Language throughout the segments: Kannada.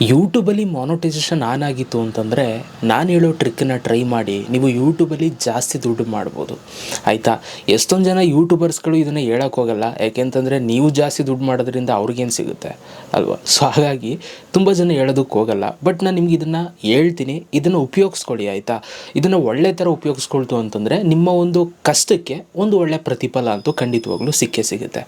ಯೂಟ್ಯೂಬಲ್ಲಿ ಮಾನೋಟೈಸೇಷನ್ ಆನ್ ಆಗಿತ್ತು ಅಂತಂದರೆ ನಾನು ಹೇಳೋ ಟ್ರಿಕ್ಕನ್ನು ಟ್ರೈ ಮಾಡಿ ನೀವು ಯೂಟ್ಯೂಬಲ್ಲಿ ಜಾಸ್ತಿ ದುಡ್ಡು ಮಾಡ್ಬೋದು. ಆಯಿತಾ? ಎಷ್ಟೊಂದು ಜನ ಯೂಟ್ಯೂಬರ್ಸ್ಗಳು ಇದನ್ನು ಹೇಳೋಕ್ಕೋಗಲ್ಲ ಯಾಕೆಂತಂದರೆ ನೀವು ಜಾಸ್ತಿ ದುಡ್ಡು ಮಾಡೋದ್ರಿಂದ ಅವ್ರಿಗೇನು ಸಿಗುತ್ತೆ? ಅಲ್ವಾ? ಸೊ ಹಾಗಾಗಿ ತುಂಬ ಜನ ಹೇಳೋದಕ್ಕೆ ಹೋಗಲ್ಲ. ಬಟ್ ನಾನು ನಿಮ್ಗೆ ಇದನ್ನು ಹೇಳ್ತೀನಿ. ಇದನ್ನು ಉಪಯೋಗಿಸ್ಕೊಳ್ಳಿ, ಆಯಿತಾ? ಇದನ್ನು ಒಳ್ಳೆ ಥರ ಉಪಯೋಗಿಸ್ಕೊಳ್ತು ಅಂತಂದರೆ ನಿಮ್ಮ ಒಂದು ಕಷ್ಟಕ್ಕೆ ಒಂದು ಒಳ್ಳೆ ಪ್ರತಿಫಲ ಅಂತೂ ಖಂಡಿತವಾಗ್ಲೂ ಸಿಕ್ಕೇ ಸಿಗುತ್ತೆ.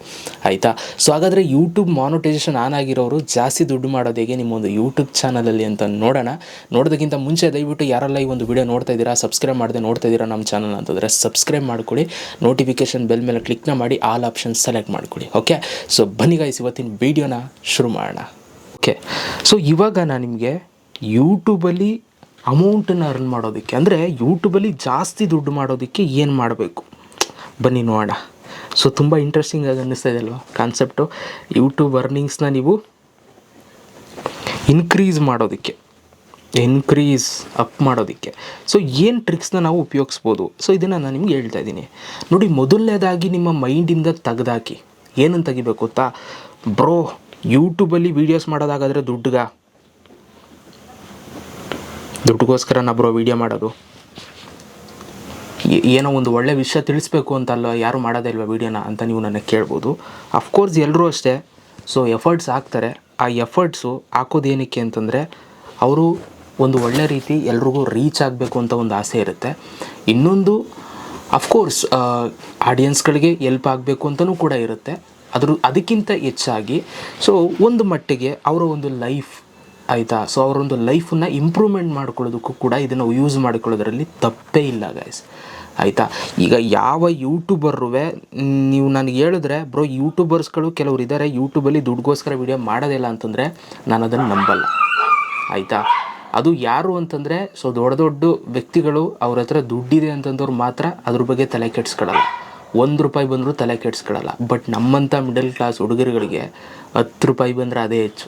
ಆಯಿತಾ? ಸೊ ಹಾಗಾದರೆ ಯೂಟ್ಯೂಬ್ ಮಾನೋಟೈಸೇಷನ್ ಆನ್ ಆಗಿರೋರು ಜಾಸ್ತಿ ದುಡ್ಡು ಮಾಡೋದು ನಿಮ್ಮ ಒಂದು ಯೂಟ್ಯೂಬ್ ಚಾನಲಲ್ಲಿ ಅಂತ ನೋಡೋಣ. ನೋಡೋದಕ್ಕಿಂತ ಮುಂಚೆ ದಯವಿಟ್ಟು ಯಾರೆಲ್ಲ ಈ ಒಂದು ವಿಡಿಯೋ ನೋಡ್ತಾ ಇದ್ದೀರಾ ಸಬ್ಸ್ಕ್ರೈಬ್ ಮಾಡದೆ ನೋಡ್ತಾ ಇದ್ದೀರಾ ನಮ್ಮ ಚಾನಲ್ ಅಂತಂದರೆ ಸಬ್ಸ್ಕ್ರೈಬ್ ಮಾಡ್ಕೊಳ್ಳಿ. ನೋಟಿಫಿಕೇಷನ್ ಬೆಲ್ ಮೇಲೆ ಕ್ಲಿಕ್ನ ಮಾಡಿ ಆಲ್ ಆಪ್ಷನ್ ಸೆಲೆಕ್ಟ್ ಮಾಡ್ಕೊಳ್ಳಿ. ಓಕೆ ಸೊ ಬನ್ನಿ ಗೈಸ್ ಇವತ್ತಿನ ವೀಡಿಯೋನ ಶುರು ಮಾಡೋಣ. ಓಕೆ ಸೊ ಇವಾಗ ನಾನು ನಿಮಗೆ ಯೂಟ್ಯೂಬಲ್ಲಿ ಅಮೌಂಟನ್ನು ಅರ್ನ್ ಮಾಡೋದಕ್ಕೆ, ಅಂದರೆ ಯೂಟ್ಯೂಬಲ್ಲಿ ಜಾಸ್ತಿ ದುಡ್ಡು ಮಾಡೋದಕ್ಕೆ ಏನು ಮಾಡಬೇಕು? ಬನ್ನಿ ನೋಡೋಣ. ಸೊ ತುಂಬ ಇಂಟ್ರೆಸ್ಟಿಂಗಾಗಿ ಅನ್ನಿಸ್ತಾ ಇದೆ ಅಲ್ವಾ ಕಾನ್ಸೆಪ್ಟು ಯೂಟ್ಯೂಬ್ ಅರ್ನಿಂಗ್ಸ್ನ ನೀವು ಇನ್ಕ್ರೀಸ್ ಮಾಡೋದಕ್ಕೆ ಇನ್ಕ್ರೀಸ್ ಅಪ್ ಮಾಡೋದಕ್ಕೆ. ಸೊ ಏನು ಟ್ರಿಕ್ಸ್ನ ನಾವು ಉಪಯೋಗಿಸ್ಬೋದು? ಸೊ ಇದನ್ನು ನಾನು ನಿಮ್ಗೆ ಹೇಳ್ತಾ ಇದ್ದೀನಿ. ನೋಡಿ, ಮೊದಲನೇದಾಗಿ ನಿಮ್ಮ ಮೈಂಡಿಂದ ತೆಗೆದಾಕಿ ಏನನ್ನು ತೆಗಿಬೇಕು ಗೊತ್ತಾ? ಬ್ರೋ ಯೂಟ್ಯೂಬಲ್ಲಿ ವೀಡಿಯೋಸ್ ಮಾಡೋದಾಗಾದರೆ ದುಡ್ಡುಗ? ದುಡ್ಡುಗೋಸ್ಕರ ನಾ ಬ್ರೋ ವೀಡಿಯೋ ಮಾಡೋದು? ಏನೋ ಒಂದು ಒಳ್ಳೆ ವಿಷಯ ತಿಳಿಸ್ಬೇಕು ಅಂತಲ್ಲ ಯಾರು ಮಾಡೋದೇ ಇಲ್ವಾ ವೀಡಿಯೋನ ಅಂತ ನೀವು ನನಗೆ ಕೇಳ್ಬೋದು. ಅಫ್ಕೋರ್ಸ್ ಎಲ್ಲರೂ ಅಷ್ಟೇ. ಸೊ ಎಫರ್ಟ್ಸ್ ಹಾಕ್ತಾರೆ ಆ ಎಫರ್ಟ್ಸು ಹಾಕೋದೇನಕ್ಕೆ ಅಂತಂದರೆ, ಅವರು ಒಂದು ಒಳ್ಳೆ ರೀತಿ ಎಲ್ರಿಗೂ ರೀಚ್ ಆಗಬೇಕು ಅಂತ ಒಂದು ಆಸೆ ಇರುತ್ತೆ. ಇನ್ನೊಂದು ಅಫ್ಕೋರ್ಸ್ ಆಡಿಯನ್ಸ್ಗಳಿಗೆ ಎಲ್ಪ್ ಆಗಬೇಕು ಅಂತಲೂ ಕೂಡ ಇರುತ್ತೆ. ಅದ್ರ, ಅದಕ್ಕಿಂತ ಹೆಚ್ಚಾಗಿ ಸೊ ಒಂದು ಮಟ್ಟಿಗೆ ಅವರ ಒಂದು ಲೈಫ್ ಆಯಿತಾ? ಸೊ ಅವರೊಂದು ಲೈಫನ್ನು ಇಂಪ್ರೂವ್ಮೆಂಟ್ ಮಾಡ್ಕೊಳ್ಳೋದಕ್ಕೂ ಕೂಡ ಇದನ್ನು ಯೂಸ್ ಮಾಡ್ಕೊಳ್ಳೋದ್ರಲ್ಲಿ ತಪ್ಪೇ ಇಲ್ಲ ಗೈಸ್ ಆಯಿತಾ? ಈಗ ಯಾವ ಯೂಟ್ಯೂಬರ್ರೂ ನೀವು ನನಗೆ ಹೇಳಿದ್ರೆ, ಬ್ರೋ ಯೂಟ್ಯೂಬರ್ಸ್ಗಳು ಕೆಲವರು ಇದ್ದಾರೆ ಯೂಟ್ಯೂಬಲ್ಲಿ ದುಡ್ಗೋಸ್ಕರ ವಿಡಿಯೋ ಮಾಡೋದಿಲ್ಲ ಅಂತಂದರೆ ನಾನು ಅದನ್ನು ನಂಬಲ್ಲ. ಆಯಿತಾ? ಅದು ಯಾರು ಅಂತಂದರೆ ಸೊ ದೊಡ್ಡ ದೊಡ್ಡ ವ್ಯಕ್ತಿಗಳು ಅವ್ರ ಹತ್ರ ದುಡ್ಡಿದೆ ಅಂತಂದವ್ರು ಮಾತ್ರ ಅದ್ರ ಬಗ್ಗೆ ತಲೆ ಕೆಡಿಸ್ಕೊಳ್ಳಲ್ಲ ಒಂದು ರೂಪಾಯಿ ಬಂದರೂ ತಲೆ ಕೆಡಿಸ್ಕೊಳ್ಳಲ್ಲ ಬಟ್ ನಮ್ಮಂಥ ಮಿಡಲ್ ಕ್ಲಾಸ್ ಹುಡುಗರುಗಳಿಗೆ ಹತ್ತು ರೂಪಾಯಿ ಬಂದರೆ ಅದೇ ಹೆಚ್ಚು.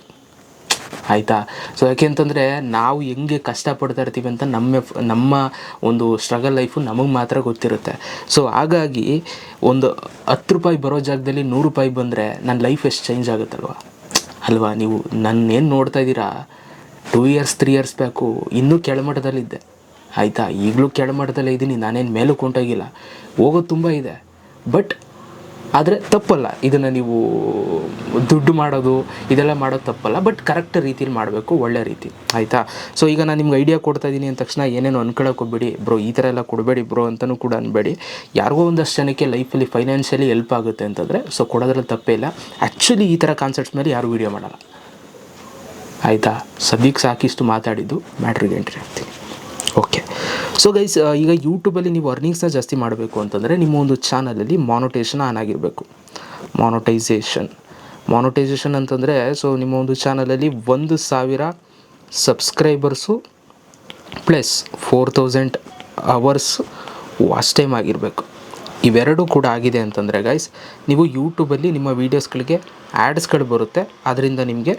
ಆಯಿತಾ? ಸೊ ಯಾಕೆಂತಂದರೆ ನಾವು ಹೆಂಗೆ ಕಷ್ಟಪಡ್ತಾ ಇರ್ತೀವಿ ಅಂತ ನಮ್ಮ ನಮ್ಮ ಒಂದು ಸ್ಟ್ರಗಲ್ ಲೈಫು ನಮಗೆ ಮಾತ್ರ ಗೊತ್ತಿರುತ್ತೆ. ಸೊ ಹಾಗಾಗಿ ಒಂದು ಹತ್ತು ರೂಪಾಯಿ ಬರೋ ಜಾಗದಲ್ಲಿ ನೂರು ರೂಪಾಯಿ ಬಂದರೆ ನನ್ನ ಲೈಫ್ ಎಷ್ಟು ಚೇಂಜ್ ಆಗುತ್ತಲ್ವ? ಅಲ್ವಾ? ನೀವು ನನ್ನ ಏನು ನೋಡ್ತಾ ಇದ್ದೀರಾ? Two years three years back ಇನ್ನೂ ಕೆಳಮಟ್ಟದಲ್ಲಿದ್ದೆ. ಆಯಿತಾ? ಈಗಲೂ ಕೆಳಮಟ್ಟದಲ್ಲೇ ಇದ್ದೀನಿ. ನಾನೇನು ಮೇಲೂ ಕೊಂಡೋಗಿಲ್ಲ ಹೋಗೋದು ತುಂಬ ಇದೆ. ಬಟ್ ಆದರೆ ತಪ್ಪಲ್ಲ. ಇದನ್ನು ನೀವು ದುಡ್ಡು ಮಾಡೋದು, ಇದೆಲ್ಲ ಮಾಡೋದು ತಪ್ಪಲ್ಲ. ಬಟ್ ಕರೆಕ್ಟ್ ರೀತಿಲಿ ಮಾಡಬೇಕು, ಒಳ್ಳೆ ರೀತಿ. ಆಯಿತಾ? ಸೊ ಈಗ ನಾನು ನಿಮ್ಗೆ ಐಡಿಯಾ ಕೊಡ್ತಾ ಇದ್ದೀನಿ ಅಂದ ತಕ್ಷಣ ಏನೇನು ಅನ್ಕೊಳ್ಳೋಕೆ ಹೋಗ್ಬೇಡಿ. ಬ್ರೋ ಈ ಥರ ಎಲ್ಲ ಕೊಡಬೇಡಿ ಬ್ರೋ ಅಂತಲೂ ಕೂಡ ಅನ್ಬೇಡಿ. ಯಾರಿಗೋ ಒಂದಷ್ಟು ಜನಕ್ಕೆ ಲೈಫಲ್ಲಿ ಫೈನಾನ್ಷಿಯಲಿ ಹೆಲ್ಪ್ ಆಗುತ್ತೆ ಅಂತಂದರೆ ಸೊ ಕೊಡೋದ್ರಲ್ಲಿ ತಪ್ಪೇ ಇಲ್ಲ. ಆ್ಯಕ್ಚುಲಿ ಈ ಥರ ಕಾನ್ಸೆಪ್ಟ್ಸ್ ಮೇಲೆ ಯಾರು ವೀಡಿಯೋ ಮಾಡಲ್ಲ. ಆಯಿತಾ? ಸದ್ಯಕ್ಕೆ ಸಾಕಿಷ್ಟು ಮಾತಾಡಿದ್ದು ಮ್ಯಾಟ್ರಿಗೆ ಎಂಟ್ರಿ ಆಗ್ತೀನಿ. ಓಕೆ ಸೊ ಗೈಸ್ ಈಗ ಯೂಟ್ಯೂಬಲ್ಲಿ ನೀವು ಅರ್ನಿಂಗ್ಸ್ನ ಜಾಸ್ತಿ ಮಾಡಬೇಕು ಅಂತಂದರೆ ನಿಮ್ಮ ಒಂದು ಚಾನಲಲ್ಲಿ ಮಾನೋಟೇಷನ್ ಆನ್ ಆಗಿರಬೇಕು. ಮಾನೋಟೈಸೇಷನ್ ಮಾನೋಟೈಸೇಷನ್ ಅಂತಂದರೆ ಸೊ ನಿಮ್ಮ ಒಂದು ಚಾನಲಲ್ಲಿ ಒಂದು ಸಾವಿರ subscribers plus four thousand hours watch time ಆಗಿರಬೇಕು. ಇವೆರಡೂ ಕೂಡ ಆಗಿದೆ ಅಂತಂದರೆ ಗೈಸ್ ನೀವು ಯೂಟ್ಯೂಬಲ್ಲಿ ನಿಮ್ಮ ವೀಡಿಯೋಸ್ಗಳಿಗೆ ಆ್ಯಡ್ಸ್ಗಳು ಬರುತ್ತೆ, ಅದರಿಂದ ನಿಮಗೆ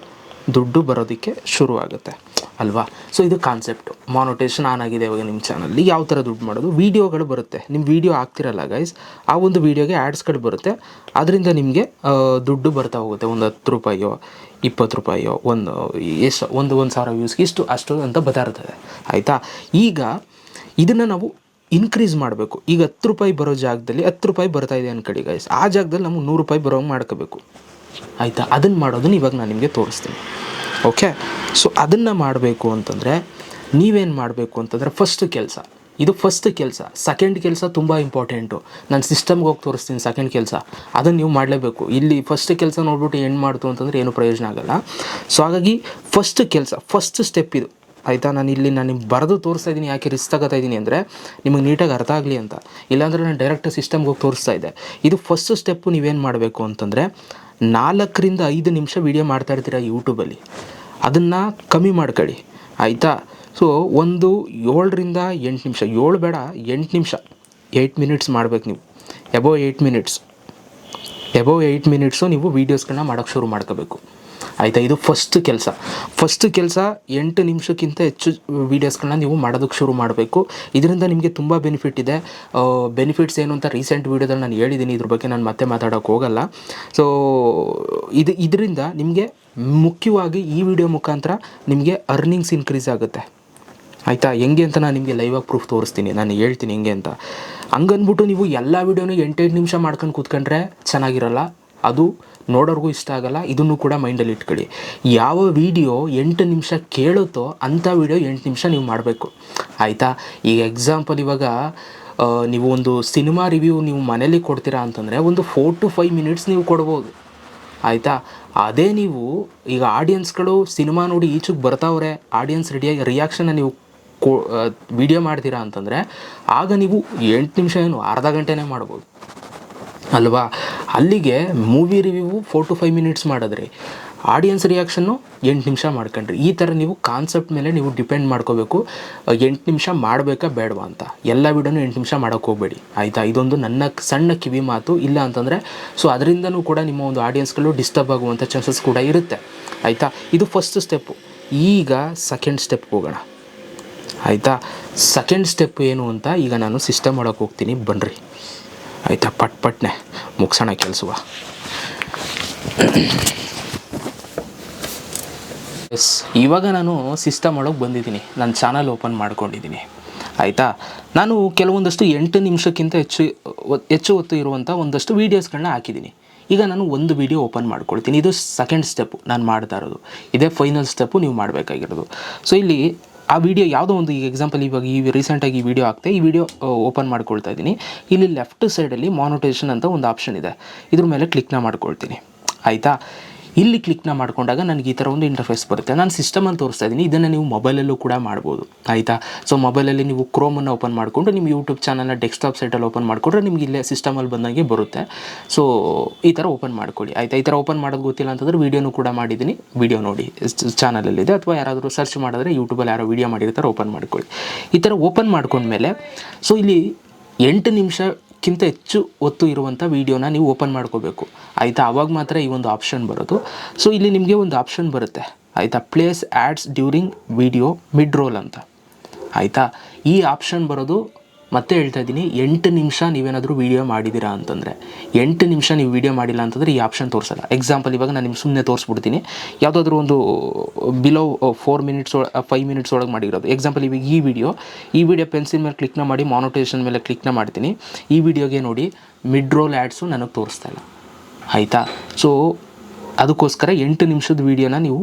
ದುಡ್ಡು ಬರೋದಕ್ಕೆ ಶುರು ಆಗುತ್ತೆ ಅಲ್ವಾ? ಸೊ ಇದು ಕಾನ್ಸೆಪ್ಟು ಮಾನೋಟೇಷನ್ ಆನ್ ಆಗಿದೆ ಇವಾಗ ನಿಮ್ಮ ಚಾನಲ್ಲಿ ಯಾವ ಥರ ದುಡ್ಡು ಮಾಡೋದು? ವೀಡಿಯೋಗಳು ಬರುತ್ತೆ. ನಿಮ್ಮ ವೀಡಿಯೋ ಆಗ್ತಿರಲ್ಲ ಗೈಸ್ ಆ ಒಂದು ವೀಡಿಯೋಗೆ ಆ್ಯಡ್ಸ್ಗಳು ಬರುತ್ತೆ. ಅದರಿಂದ ನಿಮಗೆ ದುಡ್ಡು ಬರ್ತಾ ಹೋಗುತ್ತೆ. ಒಂದು ಹತ್ತು ರೂಪಾಯೋ ಇಪ್ಪತ್ತು ರೂಪಾಯೋ ಒಂದು ಎಷ್ಟು, ಒಂದು ಒಂದು ಸಾವಿರ ವ್ಯೂಸ್ಗೆ ಇಷ್ಟು, ಅಷ್ಟು ಅಂತ ಬದಾರ್ತದೆ ಆಯಿತಾ? ಈಗ ಇದನ್ನು ನಾವು ಇನ್ಕ್ರೀಸ್ ಮಾಡಬೇಕು. ಈಗ ಹತ್ತು ರೂಪಾಯಿ ಬರೋ ಜಾಗದಲ್ಲಿ ಹತ್ತು ರೂಪಾಯಿ ಬರ್ತಾ ಇದೆ ಅನ್ಕಡೆ ಗೈಸ್ ಆ ಜಾಗದಲ್ಲಿ ನಮಗೆ ನೂರು ರೂಪಾಯಿ ಬರೋಂಗೆ ಮಾಡ್ಕೋಬೇಕು. ಆಯಿತಾ? ಅದನ್ನು ಮಾಡೋದನ್ನ ಇವಾಗ ನಾನು ನಿಮಗೆ ತೋರಿಸ್ತೀನಿ. ಓಕೆ ಸೊ ಅದನ್ನು ಮಾಡಬೇಕು ಅಂತಂದರೆ ನೀವೇನು ಮಾಡಬೇಕು ಅಂತಂದರೆ ಫಸ್ಟ್ ಕೆಲಸ. ಇದು ಫಸ್ಟ್ ಕೆಲಸ. ಸೆಕೆಂಡ್ ಕೆಲಸ ತುಂಬ ಇಂಪಾರ್ಟೆಂಟು ನಾನು ಸಿಸ್ಟಮ್ಗೆ ಹೋಗಿ ತೋರಿಸ್ತೀನಿ ಸೆಕೆಂಡ್ ಕೆಲಸ. ಅದನ್ನು ನೀವು ಮಾಡಲೇಬೇಕು. ಇಲ್ಲಿ ಫಸ್ಟ್ ಕೆಲಸ ನೋಡ್ಬಿಟ್ಟು ಏನು ಮಾಡ್ತು ಅಂತಂದರೆ ಏನು ಪ್ರಯೋಜನ ಆಗಲ್ಲ. ಸೊ ಹಾಗಾಗಿ ಫಸ್ಟ್ ಕೆಲಸ ಫಸ್ಟ್ ಸ್ಟೆಪ್ ಇದು. ಆಯಿತಾ? ನಾನು ಇಲ್ಲಿ ನಾನು ನಿಮ್ಗೆ ಬರೆದು ತೋರಿಸ್ತಾ ಇದ್ದೀನಿ ಯಾಕೆ ರಿಸ್ಕ್ ತಗೋತಾ ಇದ್ದೀನಿ ಅಂದರೆ ನಿಮಗೆ ನೀಟಾಗಿ ಅರ್ಥ ಆಗಲಿ ಅಂತ. ಇಲ್ಲಾಂದರೆ ನಾನು ಡೈರೆಕ್ಟ್ ಸಿಸ್ಟಮ್ಗೆ ಹೋಗಿ ತೋರಿಸ್ತಾ ಇದ್ದೆ. ಇದು ಫಸ್ಟ್ ಸ್ಟೆಪ್ಪು ನೀವೇನು ಮಾಡಬೇಕು ಅಂತಂದರೆ ನಾಲ್ಕರಿಂದ ಐದು ನಿಮಿಷ ವೀಡಿಯೋ ಮಾಡ್ತಾ ಇರ್ತೀರ ಯೂಟ್ಯೂಬಲ್ಲಿ ಅದನ್ನು ಕಮ್ಮಿ ಮಾಡ್ಕೊಳ್ಳಿ. ಆಯಿತಾ? ಸೊ ಒಂದು ಏಳರಿಂದ ಎಂಟು ನಿಮಿಷ. ಏಳು ಬೇಡ, ಎಂಟು ನಿಮಿಷ. ಏಯ್ಟ್ ಮಿನಿಟ್ಸ್ ಮಾಡ್ಬೇಕು ನೀವು. Above eight minutes above eight minutes ನೀವು ವೀಡಿಯೋಸ್ಗಳನ್ನ ಮಾಡೋಕ್ಕೆ ಶುರು ಮಾಡ್ಕೋಬೇಕು. ಆಯಿತಾ? ಇದು ಫಸ್ಟ್ ಕೆಲಸ. ಫಸ್ಟ್ ಕೆಲಸ ಎಂಟು ನಿಮಿಷಕ್ಕಿಂತ ಹೆಚ್ಚು ವೀಡಿಯೋಸ್ಗಳನ್ನ ನೀವು ಮಾಡೋದಕ್ಕೆ ಶುರು ಮಾಡಬೇಕು. ಇದರಿಂದ ನಿಮಗೆ ತುಂಬ ಬೆನಿಫಿಟ್ ಇದೆ. ಬೆನಿಫಿಟ್ಸ್ ಏನು ಅಂತ ರೀಸೆಂಟ್ ವೀಡಿಯೋದಲ್ಲಿ ನಾನು ಹೇಳಿದ್ದೀನಿ ಇದ್ರ ಬಗ್ಗೆ ನಾನು ಮತ್ತೆ ಮಾತಾಡೋಕೆ ಹೋಗಲ್ಲ. ಸೊ ಇದು, ಇದರಿಂದ ನಿಮಗೆ ಮುಖ್ಯವಾಗಿ ಈ ವಿಡಿಯೋ ಮುಖಾಂತರ ನಿಮಗೆ ಅರ್ನಿಂಗ್ಸ್ ಇನ್ಕ್ರೀಸ್ ಆಗುತ್ತೆ. ಆಯಿತಾ? ಹೆಂಗೆ ಅಂತ ನಾನು ನಿಮಗೆ ಲೈವಾಗಿ ಪ್ರೂಫ್ ತೋರಿಸ್ತೀನಿ. ನಾನು ಹೇಳ್ತೀನಿ ಹೆಂಗೆ ಅಂತ. ಹಂಗನ್ಬಿಟ್ಟು ನೀವು ಎಲ್ಲ ವೀಡಿಯೋನು ಎಂಟೆಂಟು ನಿಮಿಷ ಮಾಡ್ಕೊಂಡು ಕೂತ್ಕೊಂಡ್ರೆ ಚೆನ್ನಾಗಿರಲ್ಲ. ಅದು ನೋಡೋರ್ಗೂ ಇಷ್ಟ ಆಗಲ್ಲ, ಇದನ್ನು ಕೂಡ ಮೈಂಡಲ್ಲಿ ಇಟ್ಕೊಳ್ಳಿ. ಯಾವ ವಿಡಿಯೋ ಎಂಟು ನಿಮಿಷ ಕೇಳುತ್ತೋ ಅಂಥ ವಿಡಿಯೋ ಎಂಟು ನಿಮಿಷ ನೀವು ಮಾಡಬೇಕು. ಆಯಿತಾ? ಈಗ ಎಕ್ಸಾಂಪಲ್ ಇವಾಗ ನೀವು ಒಂದು ಸಿನಿಮಾ ರಿವ್ಯೂ ನೀವು ಮನೇಲಿ ಕೊಡ್ತೀರಾ ಅಂತಂದರೆ ಒಂದು ಫೋರ್ ಟು ಫೈವ್ ಮಿನಿಟ್ಸ್ ನೀವು ಕೊಡ್ಬೋದು. ಆಯಿತಾ? ಅದೇ ನೀವು ಈಗ ಆಡಿಯನ್ಸ್ಗಳು ಸಿನಿಮಾ ನೋಡಿ ಈಚೆಗೆ ಬರ್ತಾವ್ರೆ ಆಡಿಯನ್ಸ್ ರೆಡಿಯಾಗಿ ರಿಯಾಕ್ಷನ್ನ ನೀವು ವಿಡಿಯೋ ಮಾಡ್ತೀರಾ ಅಂತಂದರೆ, ಆಗ ನೀವು ಎಂಟು ನಿಮಿಷ ಏನು, ಅರ್ಧ ಗಂಟೆನೇ ಮಾಡ್ಬೋದು. ಅಲ್ವಾ? ಅಲ್ಲಿಗೆ movie review four to five minutes ಮಾಡಿದ್ರಿ. ಆಡಿಯನ್ಸ್ ರಿಯಾಕ್ಷನ್ನು ಎಂಟು ನಿಮಿಷ ಮಾಡ್ಕೊಂಡ್ರಿ. ಈ ಥರ ನೀವು ಕಾನ್ಸೆಪ್ಟ್ ಮೇಲೆ ನೀವು ಡಿಪೆಂಡ್ ಮಾಡ್ಕೋಬೇಕು. ಎಂಟು ನಿಮಿಷ ಮಾಡಬೇಕಾ ಬೇಡವಾ ಅಂತ. ಎಲ್ಲ ವಿಡಿಯೋನು ಎಂಟು ನಿಮಿಷ ಮಾಡೋಕ್ಕೆ ಹೋಗಬೇಡಿ. ಆಯಿತಾ? ಇದೊಂದು ನನ್ನ ಸಣ್ಣ ಕಿವಿ ಮಾತು. ಇಲ್ಲ ಅಂತಂದರೆ ಸೊ ಅದರಿಂದನೂ ಕೂಡ ನಿಮ್ಮ ಒಂದು ಆಡಿಯನ್ಸ್ಗಳು ಡಿಸ್ಟರ್ಬ್ ಆಗುವಂಥ ಚಾನ್ಸಸ್ ಕೂಡ ಇರುತ್ತೆ. ಆಯಿತಾ? ಇದು ಫಸ್ಟ್ ಸ್ಟೆಪ್ಪು ಈಗ ಸೆಕೆಂಡ್ ಸ್ಟೆಪ್ ಹೋಗೋಣ. ಆಯಿತಾ? ಸೆಕೆಂಡ್ ಸ್ಟೆಪ್ ಏನು ಅಂತ ಈಗ ನಾನು ಸಿಸ್ಟಮ್ ಮಾಡೋಕ್ಕೆ ಹೋಗ್ತೀನಿ. ಬನ್ನಿರಿ ಆಯಿತಾ? ಪಟ್ ಪಟ್ನೆ ಮುಗಿಸೋಣ ಕೆಲಸವ. ಎಸ್ ಇವಾಗ ನಾನು ಸಿಸ್ಟಮ್ ಒಳಗೆ ಬಂದಿದ್ದೀನಿ. ನನ್ನ ಚಾನಲ್ ಓಪನ್ ಮಾಡ್ಕೊಂಡಿದ್ದೀನಿ. ಆಯಿತಾ? ನಾನು ಕೆಲವೊಂದಷ್ಟು ಎಂಟು ನಿಮಿಷಕ್ಕಿಂತ ಹೆಚ್ಚು ಹೆಚ್ಚು ಹೊತ್ತು ಇರುವಂಥ ಒಂದಷ್ಟು ವೀಡಿಯೋಸ್ಗಳನ್ನ ಹಾಕಿದ್ದೀನಿ. ಈಗ ನಾನು ಒಂದು ವೀಡಿಯೋ ಓಪನ್ ಮಾಡ್ಕೊಳ್ತೀನಿ. ಇದು ಸೆಕೆಂಡ್ ಸ್ಟೆಪ್ಪು ನಾನು ಮಾಡ್ತಾ ಇರೋದು. ಇದೇ ಫೈನಲ್ ಸ್ಟೆಪ್ಪು ನೀವು ಮಾಡಬೇಕಾಗಿರೋದು. ಸೊ ಇಲ್ಲಿ ಆ ವಿಡಿಯೋ ಯಾವುದೋ ಒಂದು ಈಗ ಎಕ್ಸಾಂಪಲ್ ಇವಾಗ ಈ ರೀಸೆಂಟಾಗಿ ಈ ವಿಡಿಯೋ ಆಗ್ತಾ ಈ ವಿಡಿಯೋ ಓಪನ್ ಮಾಡ್ಕೊಳ್ತಾ ಇದ್ದೀನಿ. ಇಲ್ಲಿ ಲೆಫ್ಟ್ ಸೈಡಲ್ಲಿ ಮಾನಿಟೇಷನ್ ಅಂತ ಒಂದು ಆಪ್ಷನ್ ಇದೆ. ಇದ್ರ ಮೇಲೆ ಕ್ಲಿಕ್ನ ಮಾಡ್ಕೊಳ್ತೀನಿ. ಆಯಿತಾ? ಇಲ್ಲಿ ಕ್ಲಿಕ್ನ ಮಾಡ್ಕೊಂಡಾಗ ನನಗೆ ಈ ಥರ ಒಂದು ಇಂಟರ್ಫೇಸ್ ಬರುತ್ತೆ. ನಾನು ಸಿಸ್ಟಮನ್ನು ತೋರಿಸ್ತಾ ಇದ್ದೀನಿ ಇದನ್ನು ನೀವು ಮೊಬೈಲಲ್ಲೂ ಕೂಡ ಮಾಡ್ಬೋದು. ಆಯಿತಾ? ಸೊ ಮೊಬೈಲಲ್ಲಿ ನೀವು ಕ್ರೋಮನ್ನು ಓಪನ್ ಮಾಡಿಕೊಂಡು ನಿಮ್ಮ ಯೂಟ್ಯೂಬ್ ಚಾನಲ್ನ ಡೆಸ್ಕ್ಟಾಪ್ ಸೈಟಲ್ಲಿ ಓಪನ್ ಮಾಡಿಕೊಂಡ್ರೆ ನಿಮಗೆ ಇಲ್ಲೇ ಸಿಸ್ಟಮಲ್ಲಿ ಬಂದಂಗೆ ಬರುತ್ತೆ. ಸೊ ಈ ಥರ ಓಪನ್ ಮಾಡ್ಕೊಳ್ಳಿ. ಆಯಿತಾ? ಈ ಥರ ಓಪನ್ ಮಾಡೋದು ಗೊತ್ತಿಲ್ಲ ಅಂತಂದ್ರೆ ವೀಡಿಯೋನು ಕೂಡ ಮಾಡಿದ್ದೀನಿ. ವೀಡಿಯೋ ನೋಡಿ. ಚಾನಲಲ್ಲಿದೆ ಅಥವಾ ಯಾರಾದರೂ ಸರ್ಚ್ ಮಾಡಿದ್ರೆ ಯೂಟ್ಯೂಬಲ್ಲಿ ಯಾರೋ ವೀಡಿಯೋ ಮಾಡಿರ್ತಾರೆ ಓಪನ್ ಮಾಡ್ಕೊಳ್ಳಿ. ಈ ಥರ ಓಪನ್ ಮಾಡ್ಕೊಂಡ್ಮೇಲೆ ಸೊ ಇಲ್ಲಿ ಎಂಟು ನಿಮಿಷಕ್ಕಿಂತ ಹೆಚ್ಚು ಒತ್ತು ಇರುವಂಥ ವೀಡಿಯೋನ ನೀವು ಓಪನ್ ಮಾಡ್ಕೋಬೇಕು. ಆಯಿತಾ? ಆವಾಗ ಮಾತ್ರ ಈ ಒಂದು ಆಪ್ಷನ್ ಬರೋದು. ಸೊ ಇಲ್ಲಿ ನಿಮಗೆ ಒಂದು ಆಪ್ಷನ್ ಬರುತ್ತೆ. ಆಯಿತಾ? Place ads during video mid roll ಅಂತ. ಆಯಿತಾ? ಈ ಆಪ್ಷನ್ ಬರೋದು ಮತ್ತೆ ಹೇಳ್ತಾ ಇದ್ದೀನಿ, ಎಂಟು ನಿಮಿಷ ನೀವೇನಾದರೂ ವೀಡಿಯೋ ಮಾಡಿದ್ದೀರಾ ಅಂತಂದರೆ, ಎಂಟು ನಿಮಿಷ ನೀವು ವೀಡಿಯೋ ಮಾಡಿಲ್ಲ ಅಂತಂದರೆ ಈ ಆಪ್ಷನ್ ತೋರಿಸಲ್ಲ. ಎಕ್ಸಾಂಪಲ್ ಇವಾಗ ನಾನು ನಿಮ್ಗೆ ಸುಮ್ಮನೆ ತೋರಿಸ್ಬಿಡ್ತೀನಿ. ಯಾವುದಾದ್ರೂ ಒಂದು below four minutes five minutes ಒಳಗೆ ಮಾಡಿರೋದು. ಎಕ್ಸಾಂಪಲ್ ಇವಾಗ ಈ ವಿಡಿಯೋ ಈ ವಿಡಿಯೋ ಪೆನ್ಸಿಲ್ ಮೇಲೆ ಕ್ಲಿಕ್ನ ಮಾಡಿ ಮಾನೋಟೇಷನ್ ಮೇಲೆ ಕ್ಲಿಕ್ನ ಮಾಡ್ತೀನಿ. ಈ ವಿಡಿಯೋಗೆ ನೋಡಿ ಮಿಡ್ ರೋಲ್ ಆ್ಯಡ್ಸು ನನಗೆ ತೋರಿಸ್ತಾ ಇಲ್ಲ. ಆಯಿತಾ? ಸೊ ಅದಕ್ಕೋಸ್ಕರ ಎಂಟು ನಿಮಿಷದ ವೀಡಿಯೋನ ನೀವು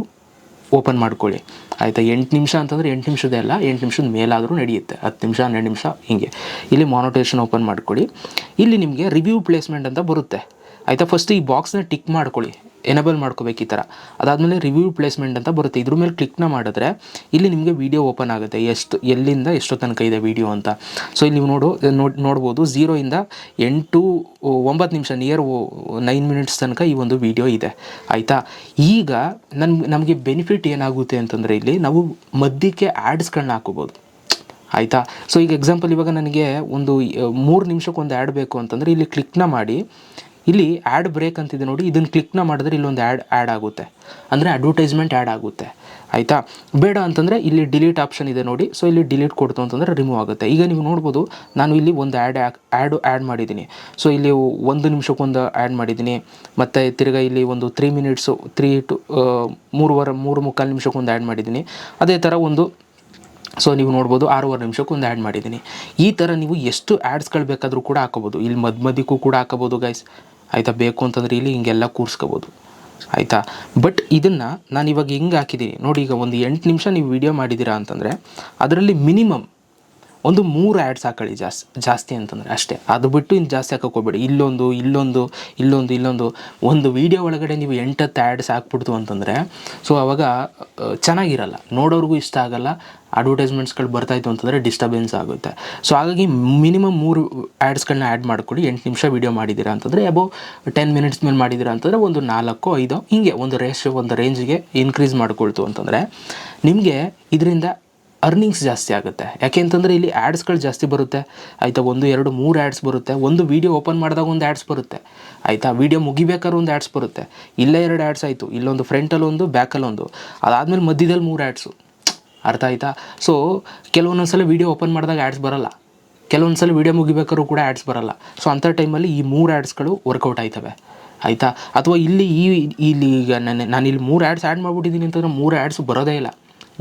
ಓಪನ್ ಮಾಡ್ಕೊಳ್ಳಿ. ಆಯಿತಾ? ಎಂಟು ನಿಮಿಷ ಅಂತಂದರೆ ಎಂಟು ನಿಮಿಷದೇ ಅಲ್ಲ, ಎಂಟು ನಿಮಿಷದ ಮೇಲಾದರೂ ನಡೆಯುತ್ತೆ. ಹತ್ತು ನಿಮಿಷ, ಹನ್ನೆರಡು ನಿಮಿಷ, ಹೀಗೆ. ಇಲ್ಲಿ ಮಾನಿಟೇಷನ್ ಓಪನ್ ಮಾಡ್ಕೊಳ್ಳಿ. ಇಲ್ಲಿ ನಿಮಗೆ ರಿವ್ಯೂ ಪ್ಲೇಸ್ಮೆಂಟ್ ಅಂತ ಬರುತ್ತೆ. ಆಯಿತಾ? ಫಸ್ಟ್ ಈ ಬಾಕ್ಸ್ನ ಟಿಕ್ ಮಾಡ್ಕೊಳ್ಳಿ. ಎನೇಬಲ್ ಮಾಡ್ಕೋಬೇಕು ಈ ಥರ ಅದಾದಮೇಲೆ ರಿವ್ಯೂ ಪ್ಲೇಸ್ಮೆಂಟ್ ಅಂತ ಬರುತ್ತೆ. ಇದ್ರ ಮೇಲೆ ಕ್ಲಿಕ್ನ ಮಾಡಿದ್ರೆ ಇಲ್ಲಿ ನಿಮಗೆ ವೀಡಿಯೋ ಓಪನ್ ಆಗುತ್ತೆ. ಎಷ್ಟು, ಎಲ್ಲಿಂದ ಎಷ್ಟು ತನಕ ಇದೆ ವೀಡಿಯೋ ಅಂತ. ಸೊ ಇಲ್ಲಿ ನೀವು ನೋಡು, ನೋಡಿ, ನೋಡ್ಬೋದು ಝೀರೋಯಿಂದ ಎಂಟು ಒಂಬತ್ತು ನಿಮಿಷ ನಿಯರ್ ನೈನ್ ಮಿನಿಟ್ಸ್ ತನಕ ಈ ಒಂದು ವಿಡಿಯೋ ಇದೆ. ಆಯಿತಾ? ಈಗ ನನ್, ನಮಗೆ ಬೆನಿಫಿಟ್ ಏನಾಗುತ್ತೆ ಅಂತಂದರೆ ಇಲ್ಲಿ ನಾವು ಮಧ್ಯಕ್ಕೆ ಆ್ಯಡ್ಸ್ಗಳನ್ನ ಹಾಕೋಬೋದು ಆಯಿತಾ? ಸೊ ಈಗ ಎಕ್ಸಾಂಪಲ್ ಇವಾಗ ನನಗೆ ಒಂದು, ಮೂರು ನಿಮಿಷಕ್ಕೊಂದು ಆ್ಯಡ್ ಬೇಕು ಅಂತಂದರೆ ಇಲ್ಲಿ ಕ್ಲಿಕ್ನ ಮಾಡಿ ಇಲ್ಲಿ ಆ್ಯಡ್ ಬ್ರೇಕ್ ಅಂತಿದೆ ನೋಡಿ. ಇದನ್ನು ಕ್ಲಿಕ್ನ ಮಾಡಿದ್ರೆ ಇಲ್ಲೊಂದು ಆ್ಯಡ್ ಆ್ಯಡ್ ಆಗುತ್ತೆ. ಅಂದರೆ ಅಡ್ವರ್ಟೈಸ್ಮೆಂಟ್ ಆ್ಯಡ್ ಆಗುತ್ತೆ. ಆಯಿತಾ? ಬೇಡ ಅಂತಂದರೆ ಇಲ್ಲಿ ಡಿಲೀಟ್ ಆಪ್ಷನ್ ಇದೆ ನೋಡಿ. ಸೊ ಇಲ್ಲಿ ಡಿಲೀಟ್ ಕೊಡ್ತು ಅಂತಂದರೆ ರಿಮೂವ್ ಆಗುತ್ತೆ. ಈಗ ನೀವು ನೋಡ್ಬೋದು, ನಾನು ಇಲ್ಲಿ ಒಂದು ಆ್ಯಡ್ ಆ್ಯಡು ಆ್ಯಡ್ ಮಾಡಿದ್ದೀನಿ. ಸೊ ಇಲ್ಲಿ ಒಂದು ನಿಮಿಷಕ್ಕೊಂದು ಆ್ಯಡ್ ಮಾಡಿದ್ದೀನಿ. ಮತ್ತು ತಿರ್ಗಾ ಇಲ್ಲಿ ಒಂದು ತ್ರೀ ಮಿನಿಟ್ಸು ತ್ರೀ ಟು ಮೂರುವರೆ, ಮೂರು ಮುಕ್ಕಾಲು ನಿಮಿಷಕ್ಕೊಂದು ಆ್ಯಡ್ ಮಾಡಿದ್ದೀನಿ. ಅದೇ ಥರ ಒಂದು ಸೊ ನೀವು ನೋಡ್ಬೋದು, ಆರೂವರೆ ನಿಮಿಷಕ್ಕೆ ಒಂದು ಆ್ಯಡ್ ಮಾಡಿದ್ದೀನಿ. ಈ ಥರ ನೀವು ಎಷ್ಟು ಆ್ಯಡ್ಸ್ಗಳು ಬೇಕಾದರೂ ಕೂಡ ಹಾಕೋಬೋದು ಇಲ್ಲಿ ಮಧ್ಯ ಮಧ್ಯಕ್ಕೂ ಕೂಡ ಹಾಕೋಬೋದು ಗೈಸ್ ಆಯಿತಾ, ಬೇಕು ಅಂತಂದರೆ ಇಲ್ಲಿ ಹಿಂಗೆಲ್ಲ ಕೂರಿಸ್ಕೋಬೋದು. ಆಯಿತಾ? ಬಟ್ ಇದನ್ನು ನಾನು ಇವಾಗ ಹಿಂಗೆ ಹಾಕಿದ್ದೀನಿ ನೋಡಿ, ಈಗ ಒಂದು ಎಂಟು ನಿಮಿಷ ನೀವು ವೀಡಿಯೋ ಮಾಡಿದ್ದೀರಾ ಅಂತಂದರೆ, ಅದರಲ್ಲಿ ಮಿನಿಮಮ್ ಒಂದು ಮೂರು ಆ್ಯಡ್ಸ್ ಹಾಕೊಳ್ಳಿ ಜಾಸ್ತಿ ಜಾಸ್ತಿ ಅಂತಂದರೆ ಅಷ್ಟೇ. ಅದು ಬಿಟ್ಟು ಇನ್ನು ಜಾಸ್ತಿ ಹಾಕೋಕೋಬೇಡಿ ಇಲ್ಲೊಂದು ಇಲ್ಲೊಂದು ಇಲ್ಲೊಂದು ಇಲ್ಲೊಂದು. ಒಂದು ವೀಡಿಯೋ ಒಳಗಡೆ ನೀವು ಎಂಟತ್ತು ಆ್ಯಡ್ಸ್ ಹಾಕ್ಬಿಡ್ತು ಅಂತಂದರೆ ಸೊ ಅವಾಗ ಚೆನ್ನಾಗಿರಲ್ಲ. ನೋಡೋರಿಗೂ ಇಷ್ಟ ಆಗಲ್ಲ. ಅಡ್ವರ್ಟೈಸ್ಮೆಂಟ್ಸ್ಗಳು ಬರ್ತಾಯಿತ್ತು ಅಂತಂದರೆ ಡಿಸ್ಟರ್ಬೆನ್ಸ್ ಆಗುತ್ತೆ. ಸೊ ಹಾಗಾಗಿ ಮಿನಿಮಮ್ ಮೂರು ಆ್ಯಡ್ಸ್ಗಳನ್ನ ಆ್ಯಡ್ ಮಾಡ್ಕೊಳ್ಳಿ ಎಂಟು ನಿಮಿಷ ವೀಡಿಯೋ ಮಾಡಿದ್ದೀರಾ ಅಂತಂದರೆ ಅಬೋ ಟೆನ್ ಮಿನಿಟ್ಸ್ ಮೇಲೆ ಮಾಡಿದ್ದೀರಾ ಅಂತಂದರೆ ಒಂದು ನಾಲ್ಕು, ಐದು, ಹಿಂಗೆ ಒಂದು ರೇಷ್ ಒಂದು ರೇಂಜ್ಗೆ ಇನ್ಕ್ರೀಸ್ ಮಾಡಿಕೊಳ್ತು ಅಂತಂದರೆ, ನಿಮಗೆ ಇದರಿಂದ ಅರ್ನಿಂಗ್ಸ್ ಜಾಸ್ತಿ ಆಗುತ್ತೆ. ಯಾಕೆ ಅಂತಂದರೆ ಇಲ್ಲಿ ಆ್ಯಡ್ಸ್ಗಳು ಜಾಸ್ತಿ ಬರುತ್ತೆ. ಆಯಿತಾ, ಒಂದು, ಎರಡು, ಮೂರು ಆ್ಯಡ್ಸ್ ಬರುತ್ತೆ. ಒಂದು ವೀಡಿಯೋ ಓಪನ್ ಮಾಡಿದಾಗ ಒಂದು ಆ್ಯಡ್ಸ್ ಬರುತ್ತೆ. ಆಯಿತಾ ವೀಡಿಯೋ ಮುಗಿಬೇಕಾದ್ರೆ ಒಂದು ಆ್ಯಡ್ಸ್ ಬರುತ್ತೆ. ಇಲ್ಲೇ ಎರಡು ಆ್ಯಡ್ಸ್ ಆಯಿತು. ಇಲ್ಲೊಂದು ಫ್ರಂಟಲ್ಲಿ ಒಂದು ಬ್ಯಾಕಲ್ಲಿ ಒಂದು. ಅದಾದಮೇಲೆ ಮಧ್ಯದಲ್ಲಿ ಮೂರು ಆ್ಯಡ್ಸು ಅರ್ಥ ಆಯಿತಾ? ಸೊ ಕೆಲವೊಂದೊಂದ್ಸಲ ವೀಡಿಯೋ ಓಪನ್ ಮಾಡಿದಾಗ ಆ್ಯಡ್ಸ್ ಬರಲ್ಲ. ಕೆಲವೊಂದು ಸಲ ವೀಡಿಯೋ ಮುಗಿಬೇಕಾದ್ರೂ ಕೂಡ ಆ್ಯಡ್ಸ್ ಬರಲ್ಲ. ಸೊ ಅಂಥ ಟೈಮಲ್ಲಿ ಈ ಮೂರು ಆ್ಯಡ್ಸ್ಗಳು ವರ್ಕೌಟ್ ಆಯ್ತವೆ. ಆಯಿತಾ? ಅಥವಾ ಇಲ್ಲಿ ಈ, ಇಲ್ಲಿ ಈಗ ನಾನು ನಾನು ಇಲ್ಲಿ ಮೂರು ಆ್ಯಡ್ಸ್ ಆ್ಯಡ್ ಮಾಡಿಬಿಟ್ಟಿದ್ದೀನಿ ಅಂತಂದ್ರೆ ಮೂರು ಆ್ಯಡ್ಸ್ ಬರೋದೇ ಇಲ್ಲ.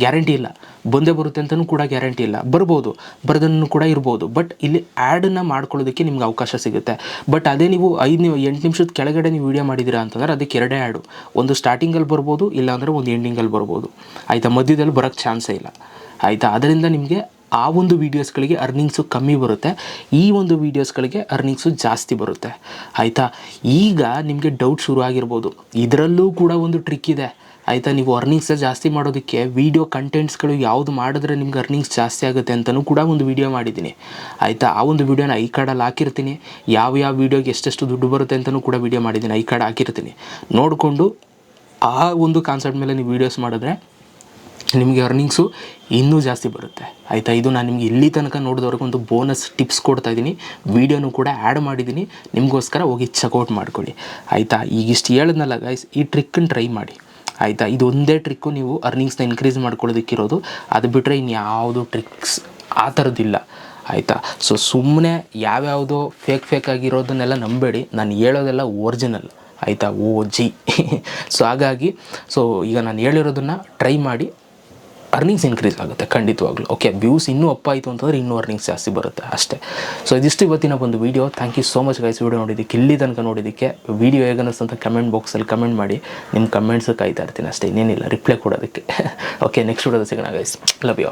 ಗ್ಯಾರಂಟಿ ಇಲ್ಲ. ಬಂದೇ ಬರುತ್ತೆ ಅಂತಲೂ ಕೂಡ ಗ್ಯಾರಂಟಿ ಇಲ್ಲ. ಬರ್ಬೋದು ಬರೋದನ್ನು ಕೂಡ ಇರ್ಬೋದು. ಬಟ್ ಇಲ್ಲಿ ಆ್ಯಡನ್ನು ಮಾಡ್ಕೊಳ್ಳೋದಕ್ಕೆ ನಿಮ್ಗೆ ಅವಕಾಶ ಸಿಗುತ್ತೆ. ಬಟ್ ಅದೇ ನೀವು ಐದು ನೀವು ಎಂಟು ನಿಮಿಷದ ಕೆಳಗಡೆ ನೀವು ವೀಡಿಯೋ ಮಾಡಿದ್ದೀರಾ ಅಂತಂದ್ರೆ ಅದಕ್ಕೆ ಎರಡೇ ಆ್ಯಡು ಒಂದು ಸ್ಟಾರ್ಟಿಂಗಲ್ಲಿ ಬರ್ಬೋದು, ಇಲ್ಲಾಂದರೆ ಒಂದು ಎಂಡಿಂಗಲ್ಲಿ ಬರ್ಬೋದು. ಆಯಿತಾ? ಮಧ್ಯದಲ್ಲಿ ಬರೋಕ್ಕೆ ಚಾನ್ಸೇ ಇಲ್ಲ. ಆಯಿತಾ? ಅದರಿಂದ ನಿಮಗೆ ಆ ಒಂದು ವೀಡಿಯೋಸ್ಗಳಿಗೆ ಅರ್ನಿಂಗ್ಸು ಕಮ್ಮಿ ಬರುತ್ತೆ. ಈ ಒಂದು ವೀಡಿಯೋಸ್ಗಳಿಗೆ ಅರ್ನಿಂಗ್ಸು ಜಾಸ್ತಿ ಬರುತ್ತೆ. ಆಯಿತಾ? ಈಗ ನಿಮಗೆ ಡೌಟ್ ಶುರು ಆಗಿರ್ಬೋದು. ಇದರಲ್ಲೂ ಕೂಡ ಒಂದು ಟ್ರಿಕ್ ಇದೆ. ಆಯಿತಾ? ನೀವು ಅರ್ನಿಂಗ್ಸ ಜಾಸ್ತಿ ಮಾಡೋದಕ್ಕೆ ವೀಡಿಯೋ ಕಂಟೆಂಟ್ಸ್ಗಳು ಯಾವುದು ಮಾಡಿದ್ರೆ ನಿಮ್ಗೆ ಅರ್ನಿಂಗ್ಸ್ ಜಾಸ್ತಿ ಆಗುತ್ತೆ ಅಂತಲೂ ಕೂಡ ಒಂದು ವೀಡಿಯೋ ಮಾಡಿದ್ದೀನಿ. ಆಯಿತಾ? ಆ ಒಂದು ವೀಡಿಯೋನ ಐ ಕಾರ್ಡಲ್ಲಿ ಹಾಕಿರ್ತೀನಿ. ಯಾವ ಯಾವ ವೀಡಿಯೋಗೆ ಎಷ್ಟೆಷ್ಟು ದುಡ್ಡು ಬರುತ್ತೆ ಅಂತಲೂ ಕೂಡ ವೀಡಿಯೋ ಮಾಡಿದ್ದೀನಿ. ಐ ಕಾರ್ಡ್ ಹಾಕಿರ್ತೀನಿ. ನೋಡಿಕೊಂಡು ಆ ಒಂದು ಕಾನ್ಸೆಪ್ಟ್ ಮೇಲೆ ನೀವು ವೀಡಿಯೋಸ್ ಮಾಡಿದ್ರೆ ನಿಮಗೆ ಅರ್ನಿಂಗ್ಸು ಇನ್ನೂ ಜಾಸ್ತಿ ಬರುತ್ತೆ. ಆಯಿತಾ? ಇದು ನಾನು ನಿಮಗೆ ಇಲ್ಲಿ ತನಕ ನೋಡಿದವ್ರಿಗೆ ಒಂದು ಬೋನಸ್ ಟಿಪ್ಸ್ ಕೊಡ್ತಾ ಇದ್ದೀನಿ. ವೀಡಿಯೋನು ಕೂಡ ಆ್ಯಡ್ ಮಾಡಿದ್ದೀನಿ. ನಿಮಗೋಸ್ಕರ ಹೋಗಿ ಚೆಕ್ಔಟ್ ಮಾಡ್ಕೊಳ್ಳಿ. ಆಯಿತಾ? ಈಗ ಇಷ್ಟು ಹೇಳಿದ್ನಲ್ಲ ಗೈಸ್ ಈ ಟ್ರಿಕ್ಕನ್ನು ಟ್ರೈ ಮಾಡಿ. ಆಯಿತಾ? ಇದು ಒಂದೇ ಟ್ರಿಕ್ಕು ನೀವು ಅರ್ನಿಂಗ್ಸ್ನ ಇನ್ಕ್ರೀಸ್ ಮಾಡ್ಕೊಳ್ಳೋದಕ್ಕಿರೋದು. ಅದು ಬಿಟ್ಟರೆ ಇನ್ಯಾವುದು ಟ್ರಿಕ್ಸ್ ಆ ಥರದ್ದಿಲ್ಲ ಆಯಿತಾ? ಸೊ ಸುಮ್ಮನೆ ಯಾವ್ಯಾವುದೋ ಫೇಕ್ ಫೇಕ್ ಆಗಿರೋದನ್ನೆಲ್ಲ ನಂಬೇಡಿ. ನಾನು ಹೇಳೋದೆಲ್ಲ ಒರಿಜಿನಲ್ ಆಯಿತಾ? O G. ಸೊ ಹಾಗಾಗಿ ಸೊ ಈಗ ನಾನು ಹೇಳಿರೋದನ್ನು ಟ್ರೈ ಮಾಡಿ. ಅರ್ನಿಂಗ್ಸ್ ಇನ್ಕ್ರೀಸ್ ಆಗುತ್ತೆ, ಖಂಡಿತವಾಗ್ಲೂ. ಓಕೆ ವ್ಯೂಸ್ ಇನ್ನೂ ಅಪ್ ಆಯಿತು ಅಂತಂದ್ರೆ ಇನ್ನೂ ಅರ್ನಿಂಗ್ಸ್ ಜಾಸ್ತಿ ಬರುತ್ತೆ ಅಷ್ಟೇ. ಸೊ ಇದಿಷ್ಟು ಇವತ್ತಿನ ಒಂದು video thank you so much guys video ನೋಡಿದ್ದಕ್ಕೆ, ಇಲ್ಲಿ ತನಕ ನೋಡಿದ್ದಕ್ಕೆ ವೀಡಿಯೋ ಹೇಗೆ ಅನ್ನಿಸ್ತಂತ ಕಮೆಂಟ್ ಬಾಕ್ಸಲ್ಲಿ ಕಮೆಂಟ್ ಮಾಡಿ. ನಿಮ್ಮ ಕಮೆಂಟ್ಸ್ ಕಾಯ್ತಾ ಇರ್ತೀನಿ ಅಷ್ಟೇ, ಇನ್ನೇನಿಲ್ಲ ರಿಪ್ಲೈ ಕೊಡೋದಕ್ಕೆ. ಓಕೆ ನೆಕ್ಸ್ಟ್ ವಿಡಿಯೋದ ಸಿಗೋಣ ಗೈಸ್ ಲವ್ ಯು